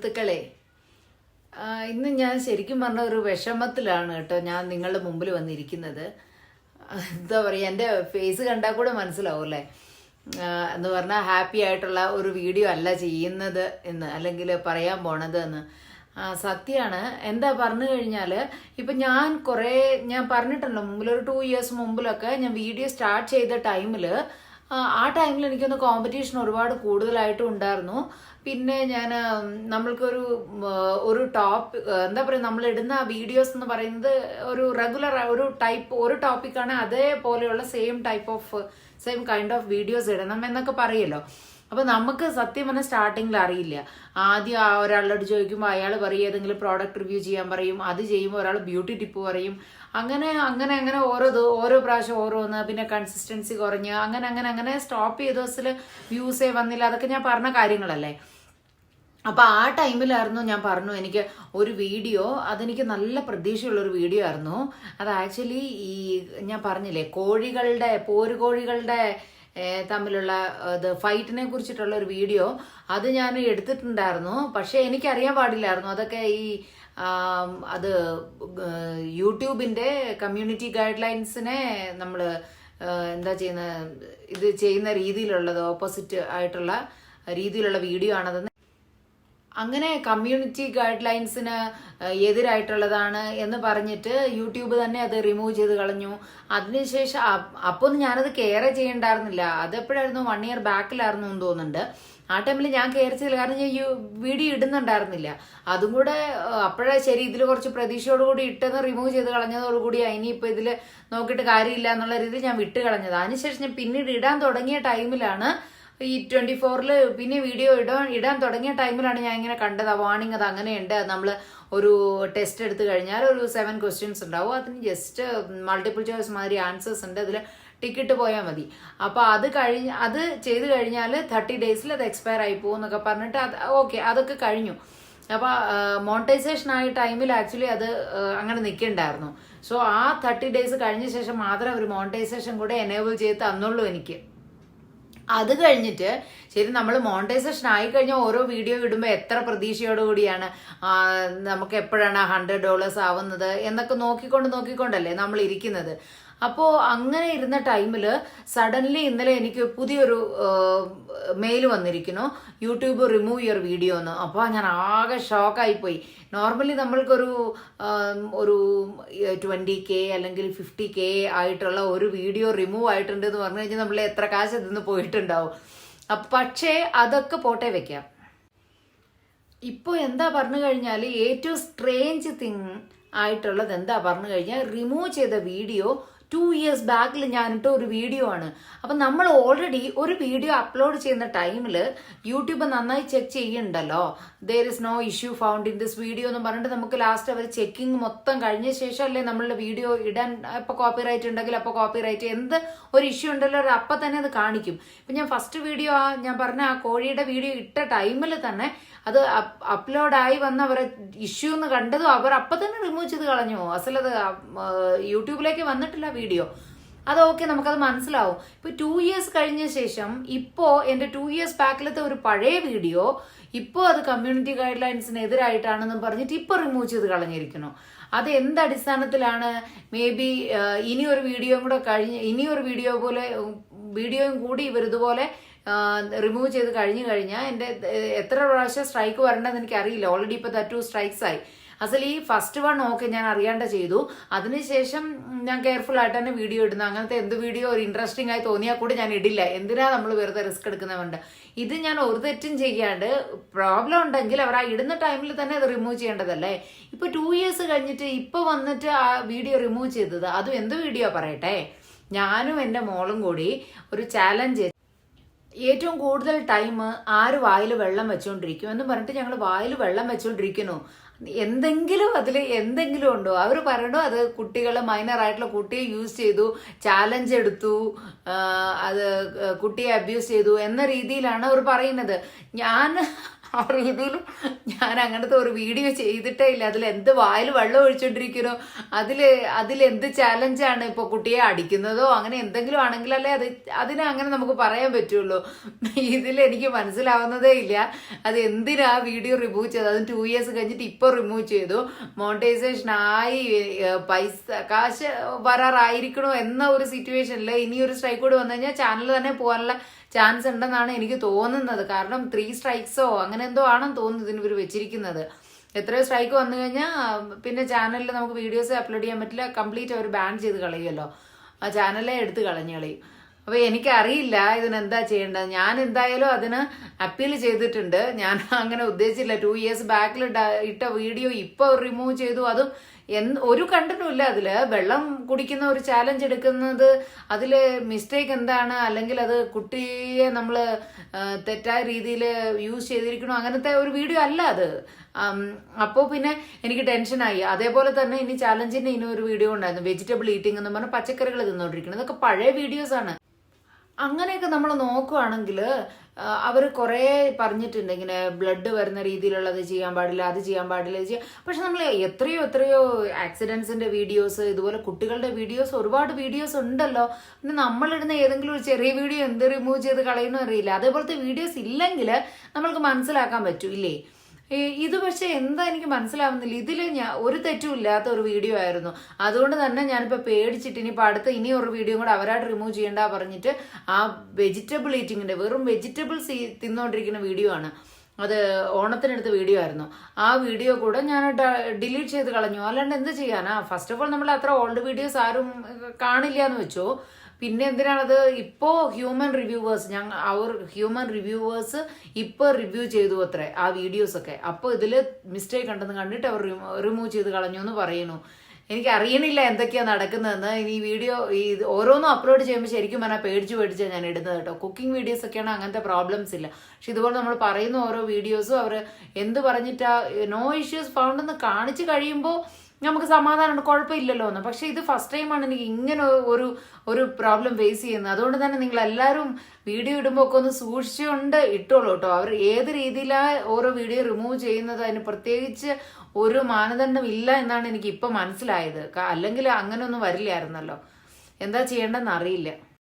സുഹൃത്തുക്കളെ ഇന്ന് ഞാൻ ശരിക്കും പറഞ്ഞ ഒരു വിഷമത്തിലാണ് കേട്ടോ ഞാൻ നിങ്ങളുടെ മുമ്പിൽ വന്നിരിക്കുന്നത്. എന്താ പറയുക എന്റെ ഫേസ് കണ്ടാൽ കൂടെ മനസ്സിലാവൂല്ലേ എന്ന് പറഞ്ഞാൽ ഹാപ്പി ആയിട്ടുള്ള ഒരു വീഡിയോ അല്ല ചെയ്യുന്നത് എന്ന് അല്ലെങ്കിൽ പറയാൻ പോണത് എന്ന്. സത്യമാണ് എന്താ പറഞ്ഞു കഴിഞ്ഞാൽ ഇപ്പം ഞാൻ കുറേ ഞാൻ പറഞ്ഞിട്ടുണ്ടല്ലോ മുമ്പിൽ ഒരു ടു ഇയേഴ്സ് മുമ്പിലൊക്കെ ഞാൻ വീഡിയോ സ്റ്റാർട്ട് ചെയ്ത ടൈമിൽ ആ ടൈമിൽ എനിക്കൊന്ന് കോമ്പറ്റീഷൻ ഒരുപാട് കൂടുതലായിട്ടും ഉണ്ടായിരുന്നു. പിന്നെ ഞാൻ നമ്മൾക്കൊരു ഒരു ടോപ്പ് എന്താ പറയുക നമ്മൾ ഇടുന്ന വീഡിയോസ് എന്ന് പറയുന്നത് ഒരു റെഗുലർ ഒരു ടൈപ്പ് ഒരു ടോപ്പിക്കാണ് അതേപോലെയുള്ള same type of same kind of videos ഇടണം എന്നൊക്കെ പറയല്ലോ. അപ്പൊ നമുക്ക് സത്യം പറഞ്ഞാൽ സ്റ്റാർട്ടിങ്ങിൽ അറിയില്ല. ആദ്യം ആ ഒരാളോട് ചോദിക്കുമ്പോൾ അയാൾ പറയും ഏതെങ്കിലും പ്രോഡക്റ്റ് റിവ്യൂ ചെയ്യാൻ പറയും. അത് ചെയ്യുമ്പോൾ ഒരാൾ ബ്യൂട്ടി ടിപ്പ് പറയും. അങ്ങനെ അങ്ങനെ അങ്ങനെ ഓരോ ഓരോ പ്രാവശ്യം ഓരോന്ന് പിന്നെ കൺസിസ്റ്റൻസി കുറഞ്ഞ് അങ്ങനെ അങ്ങനെ അങ്ങനെ സ്റ്റോപ്പ് ചെയ്ത ദിവസത്തിൽ വ്യൂസേ വന്നില്ല. അതൊക്കെ ഞാൻ പറഞ്ഞ കാര്യങ്ങളല്ലേ. അപ്പൊ ആ ടൈമിലായിരുന്നു ഞാൻ പറഞ്ഞു എനിക്ക് ഒരു വീഡിയോ അതെനിക്ക് നല്ല പ്രതീക്ഷയുള്ള ഒരു വീഡിയോ ആയിരുന്നു. അത് ആക്ച്വലി ഈ ഞാൻ പറഞ്ഞില്ലേ കോഴികളുടെ പോരുകോഴികളുടെ തമ്മിലുള്ള ഇത് ഫൈറ്റിനെ കുറിച്ചിട്ടുള്ള ഒരു വീഡിയോ അത് ഞാൻ എടുത്തിട്ടുണ്ടായിരുന്നു. പക്ഷെ എനിക്കറിയാൻ പാടില്ലായിരുന്നു. അതൊക്കെ ഈ അത് യൂട്യൂബിന്റെ കമ്മ്യൂണിറ്റി ഗൈഡ് ലൈൻസിനെ നമ്മൾ എന്താ ചെയ്യുന്ന ഇത് ചെയ്യുന്ന രീതിയിലുള്ളത് ഓപ്പോസിറ്റ് ആയിട്ടുള്ള രീതിയിലുള്ള വീഡിയോ ആണതെന്ന് അങ്ങനെ കമ്മ്യൂണിറ്റി ഗൈഡ് ലൈൻസിന് എതിരായിട്ടുള്ളതാണ് എന്ന് പറഞ്ഞിട്ട് യൂട്യൂബ് തന്നെ അത് റിമൂവ് ചെയ്ത് കളഞ്ഞു. അതിനുശേഷം അപ്പോൾ ഞാനത് കെയർ ചെയ്യണ്ടായിരുന്നില്ല. അത് എപ്പോഴായിരുന്നു വൺ ഇയർ ബാക്കിലായിരുന്നു എന്ന് തോന്നുന്നുണ്ട്. ആ ടൈമിൽ ഞാൻ കെയർ ചെയ്തില്ല. കാരണം ഞാൻ വീഡിയോ ഇടുന്നുണ്ടായിരുന്നില്ല. അതും കൂടെ അപ്പോഴേ ശരി ഇതിൽ കുറച്ച് പ്രതീക്ഷയോടുകൂടി ഇട്ടെന്ന് റിമൂവ് ചെയ്ത് കളഞ്ഞതോടുകൂടി ഇനിയിപ്പോൾ ഇതിൽ നോക്കിയിട്ട് കാര്യമില്ല എന്നുള്ള രീതിയിൽ ഞാൻ വിട്ട് കളഞ്ഞത്. അതിനുശേഷം ഞാൻ പിന്നീട് ഇടാൻ തുടങ്ങിയ ടൈമിലാണ് ഈ ട്വന്റി ഫോറിൽ പിന്നെ വീഡിയോ ഇടാൻ ഇടാൻ തുടങ്ങിയ ടൈമിലാണ് ഞാൻ ഇങ്ങനെ കണ്ടത്. വാണിംഗ് അത് അങ്ങനെയുണ്ട്. നമ്മൾ ഒരു ടെസ്റ്റ് എടുത്തു കഴിഞ്ഞാൽ ഒരു സെവൻ ക്വസ്റ്റ്യൻസ് ഉണ്ടാവും. അതിന് ജസ്റ്റ് മൾട്ടിപ്പിൾ ചോയ്സ് മാതിരി ആൻസേഴ്സ് ഉണ്ട്. അതിൽ ടിക്കറ്റ് പോയാൽ മതി. അപ്പോൾ അത് കഴിഞ്ഞ് അത് ചെയ്ത് കഴിഞ്ഞാൽ തേർട്ടി ഡേയ്സിൽ അത് എക്സ്പയർ ആയി പോകും എന്നൊക്കെ പറഞ്ഞിട്ട് അത് ഓക്കെ അതൊക്കെ കഴിഞ്ഞു. അപ്പോൾ മോണിറ്റൈസേഷൻ ആയ ടൈമിൽ ആക്ച്വലി അത് അങ്ങനെ നിൽക്കണ്ടായിരുന്നു. സോ ആ തേർട്ടി ഡേയ്സ് കഴിഞ്ഞ ശേഷം മാത്രമേ ഒരു മോണിറ്റൈസേഷൻ കൂടെ എനേബിൾ ചെയ്ത് തന്നുള്ളൂ എനിക്ക്. അത് കഴിഞ്ഞിട്ട് ശരി നമ്മൾ മോണിറ്റൈസേഷൻ ആയി കഴിഞ്ഞാൽ ഓരോ വീഡിയോ ഇടുമ്പോൾ എത്ര പ്രതീക്ഷയോടുകൂടിയാണ് നമുക്ക് എപ്പോഴാണ് ഹൺഡ്രഡ് ഡോളേഴ്സ് ആവുന്നത് എന്നൊക്കെ നോക്കിക്കൊണ്ട് നോക്കിക്കൊണ്ടല്ലേ നമ്മൾ ഇരിക്കുന്നത്. അപ്പോൾ അങ്ങനെ ഇരുന്ന ടൈമിൽ സഡൻലി ഇന്നലെ എനിക്ക് പുതിയൊരു മെയിൽ വന്നിരിക്കുന്നു. യൂട്യൂബ് റിമൂവ് യുവർ വീഡിയോ എന്ന്. അപ്പോൾ ഞാൻ ആകെ ഷോക്കായി പോയി നോർമലി നമ്മൾക്കൊരു ഒരു ട്വന്റി കെ അല്ലെങ്കിൽ ഫിഫ്റ്റി കെ ആയിട്ടുള്ള ഒരു വീഡിയോ റിമൂവ് ആയിട്ടുണ്ട് എന്ന് പറഞ്ഞു കഴിഞ്ഞാൽ നമ്മൾ എത്ര കാശ് ഇതിന്ന് പോയിട്ടുണ്ടാവും. പക്ഷേ അതൊക്കെ പോട്ടെ വെക്കാം. ഇപ്പോൾ എന്താ പറഞ്ഞു കഴിഞ്ഞാൽ ഏറ്റവും സ്ട്രേഞ്ച് തിങ് ആയിട്ടുള്ളത് എന്താ പറഞ്ഞു കഴിഞ്ഞാൽ റിമൂവ് ചെയ്ത വീഡിയോ ടു ഇയേഴ്സ് ബാക്കിൽ ഞാനിട്ട ഒരു വീഡിയോ ആണ്. അപ്പം നമ്മൾ ഓൾറെഡി ഒരു വീഡിയോ അപ്ലോഡ് ചെയ്യുന്ന ടൈമിൽ യൂട്യൂബ് നന്നായി ചെക്ക് ചെയ്യുന്നുണ്ടല്ലോ there is no issue found in this video എന്ന് പറഞ്ഞിട്ട് നമുക്ക് ലാസ്റ്റ് അവർ ചെക്കിംഗ് മൊത്തം കഴിഞ്ഞ ശേഷം അല്ലേ നമ്മളുടെ വീഡിയോ ഇടാൻ ഇപ്പോൾ കോപ്പിറൈറ്റ് ഉണ്ടെങ്കിൽ അപ്പോൾ കോപ്പിറൈറ്റ് എന്ത് ഒരു ഇഷ്യൂ ഉണ്ടല്ലോ അപ്പം തന്നെ അത് കാണിക്കും. ഇപ്പം ഞാൻ ഫസ്റ്റ് വീഡിയോ ആ ഞാൻ പറഞ്ഞ ആ കോഴിയുടെ വീഡിയോ ഇട്ട ടൈമിൽ തന്നെ അത് അപ്ലോഡായി വന്ന അവരെ ഇഷ്യൂ എന്ന് കണ്ടതും അവർ അപ്പം തന്നെ റിമൂവ് ചെയ്ത് കളഞ്ഞു. അസലത് യൂട്യൂബിലേക്ക് വന്നിട്ടില്ല വീഡിയോ. അത് ഓക്കെ നമുക്കത് മനസ്സിലാവും. ഇപ്പൊ ടു ഇയേഴ്സ് കഴിഞ്ഞ ശേഷം ഇപ്പോ എന്റെ ടു ഇയേഴ്സ് ബാക്കിലത്തെ ഒരു പഴയ വീഡിയോ ഇപ്പോൾ അത് കമ്മ്യൂണിറ്റി ഗൈഡ് ലൈൻസിന് എതിരായിട്ടാണെന്ന് പറഞ്ഞിട്ട് ഇപ്പൊ റിമൂവ് ചെയ്ത് കളഞ്ഞിരിക്കുന്നു. അത് എന്ത് അടിസ്ഥാനത്തിലാണ്? മേ ബി ഇനി ഒരു വീഡിയോയും കൂടെ കഴിഞ്ഞ് ഇനി ഒരു വീഡിയോ പോലെ വീഡിയോയും കൂടി ഇവർ ഇതുപോലെ റിമൂവ് ചെയ്ത് കഴിഞ്ഞു കഴിഞ്ഞാൽ എന്റെ എത്ര പ്രാവശ്യം സ്ട്രൈക്ക് വരേണ്ടതെന്ന് എനിക്കറിയില്ല. ഓൾറെഡി ഇപ്പോൾ ടു സ്ട്രൈക്സ് ആയി. അസൽ ഈ ഫസ്റ്റ് വൺ ഓക്കെ ഞാൻ അറിയാണ്ട് ചെയ്തു. അതിനുശേഷം ഞാൻ കെയർഫുൾ ആയിട്ട് തന്നെ വീഡിയോ ഇടുന്നത് അങ്ങനത്തെ എന്ത് വീഡിയോ ഒരു ഇൻട്രസ്റ്റിംഗ് ആയി തോന്നിയാൽ കൂടി ഞാൻ ഇടില്ല. എന്തിനാ നമ്മൾ വെറുതെ റിസ്ക് എടുക്കുന്നവണ്ട് ഇത് ഞാൻ ഒരു തെറ്റും ചെയ്യാണ്ട് പ്രോബ്ലം ഉണ്ടെങ്കിൽ അവർ ആ ഇടുന്ന ടൈമിൽ തന്നെ അത് റിമൂവ് ചെയ്യേണ്ടതല്ലേ? ഇപ്പൊ ടു ഇയേഴ്സ് കഴിഞ്ഞിട്ട് ഇപ്പൊ വന്നിട്ട് ആ വീഡിയോ റിമൂവ് ചെയ്തത് അതും എന്ത് വീഡിയോ പറയട്ടെ? ഞാനും എന്റെ മോളും കൂടി ഒരു ചാലഞ്ച് ഏറ്റവും കൂടുതൽ ടൈം ആര് വായിൽ വെള്ളം വെച്ചുകൊണ്ടിരിക്കും എന്ന് പറഞ്ഞിട്ട് ഞങ്ങൾ വായിൽ വെള്ളം വെച്ചുകൊണ്ടിരിക്കുന്നു എന്തെങ്കിലും അതിൽ എന്തെങ്കിലും ഉണ്ടോ? അവർ പറയണോ അത് കുട്ടികൾ മൈനർ ആയിട്ടുള്ള കുട്ടിയെ യൂസ് ചെയ്തു ചാലഞ്ച് എടുത്തു അത് കുട്ടിയെ അബ്യൂസ് ചെയ്തു എന്ന രീതിയിലാണ് അവർ പറയുന്നത്. ഞാൻ ആ രീതിയിൽ ഞാൻ അങ്ങനത്തെ ഒരു വീഡിയോ ചെയ്തിട്ടേ ഇല്ല. അതിൽ എന്ത് വായിൽ വെള്ളം ഒഴിച്ചോണ്ടിരിക്കണോ അതിൽ എന്ത് ചാലഞ്ചാണ് ഇപ്പോൾ കുട്ടിയെ അടിക്കുന്നതോ? അങ്ങനെ എന്തെങ്കിലും ആണെങ്കിലല്ലേ അത് അതിനെ അങ്ങനെ നമുക്ക് പറയാൻ പറ്റുള്ളൂ. ഇതിൽ എനിക്ക് മനസ്സിലാവുന്നതേ ഇല്ല. അത് എന്തിനാ വീഡിയോ റിമൂവ് ചെയ്തത്? അത് ടു ഇയേഴ്സ് കഴിഞ്ഞിട്ട് ഇപ്പോൾ റിമൂവ് ചെയ്തു. മോണിറ്റൈസേഷൻ ആയി പൈസ കാശ് വരാറായിരിക്കണോ എന്ന ഒരു സിറ്റുവേഷനിൽ ഇനി ഒരു സ്ട്രൈക്ക് കൂടി വന്നു കഴിഞ്ഞാൽ ചാനൽ തന്നെ പോകാനുള്ള ചാൻസ് ഉണ്ടെന്നാണ് എനിക്ക് തോന്നുന്നത്. കാരണം ത്രീ സ്ട്രൈക്സോ അങ്ങനെ എന്തോ ആണെന്ന് തോന്നുന്നു ഇതിന് ഇവർ വെച്ചിരിക്കുന്നത്. എത്രയോ സ്ട്രൈക്ക് വന്നു കഴിഞ്ഞാൽ പിന്നെ ചാനലിൽ നമുക്ക് വീഡിയോസ് അപ്ലോഡ് ചെയ്യാൻ പറ്റില്ല. കംപ്ലീറ്റ് അവർ ബാൻ ചെയ്ത് കളയുമല്ലോ ആ ചാനലേ എടുത്ത് കളഞ്ഞു കളയും. അപ്പോൾ എനിക്കറിയില്ല ഇതിനെന്താ ചെയ്യേണ്ടത്. ഞാൻ എന്തായാലും അതിന് അപ്പീൽ ചെയ്തിട്ടുണ്ട്. ഞാൻ അങ്ങനെ ഉദ്ദേശിച്ചില്ല. ടു ഇയേഴ്സ് ബാക്കിൽ ഇട്ട വീഡിയോ ഇപ്പോൾ റിമൂവ് ചെയ്തു. അതും എന്ത് ഒരു കണ്ടന്റും ഇല്ല അതിൽ വെള്ളം കുടിക്കുന്ന ഒരു ചാലഞ്ച് എടുക്കുന്നത് അതിൽ മിസ്റ്റേക്ക് എന്താണ്? അല്ലെങ്കിൽ അത് കുട്ടിയെ നമ്മൾ തെറ്റായ രീതിയിൽ യൂസ് ചെയ്തിരിക്കണോ? അങ്ങനത്തെ ഒരു വീഡിയോ അല്ല അത്. അപ്പോൾ പിന്നെ എനിക്ക് ടെൻഷനായി അതേപോലെ തന്നെ ഇനി ചാലഞ്ചിന്റെ ഇനി ഒരു വീഡിയോ ഉണ്ടായിരുന്നു. വെജിറ്റബിൾ ഈറ്റിംഗ് എന്ന് പറഞ്ഞാൽ പച്ചക്കറികൾ തിന്നോണ്ടിരിക്കുന്നത് ഇതൊക്കെ പഴയ വീഡിയോസ് ആണ്. അങ്ങനെയൊക്കെ നമ്മൾ നോക്കുവാണെങ്കിൽ അവർ കുറേ പറഞ്ഞിട്ടുണ്ട്. ഇങ്ങനെ ബ്ലഡ് വരുന്ന രീതിയിലുള്ളത് ചെയ്യാൻ പാടില്ല അത് ചെയ്യാൻ പാടില്ല ഇത് ചെയ്യാൻ പക്ഷെ നമ്മൾ എത്രയോ എത്രയോ ആക്സിഡൻസിന്റെ വീഡിയോസ് ഇതുപോലെ കുട്ടികളുടെ വീഡിയോസ് ഒരുപാട് വീഡിയോസ് ഉണ്ടല്ലോ. പിന്നെ നമ്മളിടുന്ന ഏതെങ്കിലും ഒരു ചെറിയ വീഡിയോ എന്ത് റിമൂവ് ചെയ്ത് കളയുന്നു അറിയില്ല. അതേപോലത്തെ വീഡിയോസ് ഇല്ലെങ്കിൽ നമ്മൾക്ക് മനസ്സിലാക്കാൻ പറ്റൂ ഇല്ലേ ഇത് പക്ഷെ എന്താ എനിക്ക് മനസ്സിലാവുന്നില്ല. ഇതിൽ ഞാൻ ഒരു തെറ്റും ഇല്ലാത്ത ഒരു വീഡിയോ ആയിരുന്നു. അതുകൊണ്ട് തന്നെ ഞാനിപ്പോൾ പേടിച്ചിട്ട് ഇനിയിപ്പോൾ അടുത്ത ഇനി ഒരു വീഡിയോ കൂടെ അവരായിട്ട് റിമൂവ് ചെയ്യേണ്ട പറഞ്ഞിട്ട് ആ വെജിറ്റബിൾ ഈറ്റിങ്ങിന്റെ വെറും വെജിറ്റബിൾസ് തിന്നുകൊണ്ടിരിക്കുന്ന വീഡിയോ ആണ്. അത് ഓണത്തിനെടുത്ത വീഡിയോ ആയിരുന്നു. ആ വീഡിയോ കൂടെ ഞാൻ ഡിലീറ്റ് ചെയ്ത് കളഞ്ഞു. അല്ലാണ്ട് എന്ത് ചെയ്യാനാ? ഫസ്റ്റ് ഓഫ് ഓൾ നമ്മൾ അത്ര ഓൾഡ് വീഡിയോസ് ആരും കാണില്ല എന്ന് വെച്ചോ. പിന്നെ എന്തിനാണത്? ഇപ്പോൾ ഹ്യൂമൻ റിവ്യൂവേഴ്സ് ഞങ്ങൾ അവർ ഹ്യൂമൻ റിവ്യൂവേഴ്സ് ഇപ്പോൾ റിവ്യൂ ചെയ്തു അത്രേ ആ വീഡിയോസൊക്കെ. അപ്പോൾ ഇതിൽ മിസ്റ്റേക്ക് ഉണ്ടെന്ന് കണ്ടിട്ട് അവർ റിമൂവ് ചെയ്ത് കളഞ്ഞു എന്ന് പറയുന്നു. എനിക്ക് അറിയണില്ല എന്തൊക്കെയാണ് നടക്കുന്നതെന്ന്. ഈ വീഡിയോ ഈ ഓരോന്നും അപ്ലോഡ് ചെയ്യുമ്പോൾ ശരിക്കും പറഞ്ഞാൽ പേടിച്ച് പേടിച്ചാണ് ഞാൻ ഇടുന്നത് കേട്ടോ. കുക്കിംഗ് വീഡിയോസ് ഒക്കെയാണ് അങ്ങനത്തെ പ്രോബ്ലംസ് ഇല്ല. പക്ഷെ ഇതുപോലെ നമ്മൾ പറയുന്ന ഓരോ വീഡിയോസും അവർ എന്ത് പറഞ്ഞിട്ടാ നോ ഇഷ്യൂസ് ഫൗണ്ട് എന്ന് കാണിച്ച് കഴിയുമ്പോൾ നമുക്ക് സമാധാനമുണ്ട് കുഴപ്പമില്ലല്ലോ എന്ന്. പക്ഷെ ഇത് ഫസ്റ്റ് ടൈമാണ് എനിക്ക് ഇങ്ങനെ ഒരു ഒരു പ്രോബ്ലം ഫേസ് ചെയ്യുന്നത്. അതുകൊണ്ട് തന്നെ നിങ്ങൾ എല്ലാവരും വീഡിയോ ഇടുമ്പോൾ ഒക്കെ ഒന്ന് സൂക്ഷിച്ചുകൊണ്ട് ഇട്ടോളൂ കേട്ടോ. അവർ ഏത് രീതിയിലാണ് ഓരോ വീഡിയോ റിമൂവ് ചെയ്യുന്നത് അതിന് പ്രത്യേകിച്ച് ഒരു മാനദണ്ഡം ഇല്ല എന്നാണ് എനിക്ക് ഇപ്പം മനസ്സിലായത്. അല്ലെങ്കിൽ അങ്ങനെ ഒന്നും വരില്ലായിരുന്നല്ലോ. എന്താ ചെയ്യേണ്ടതെന്ന് അറിയില്ല.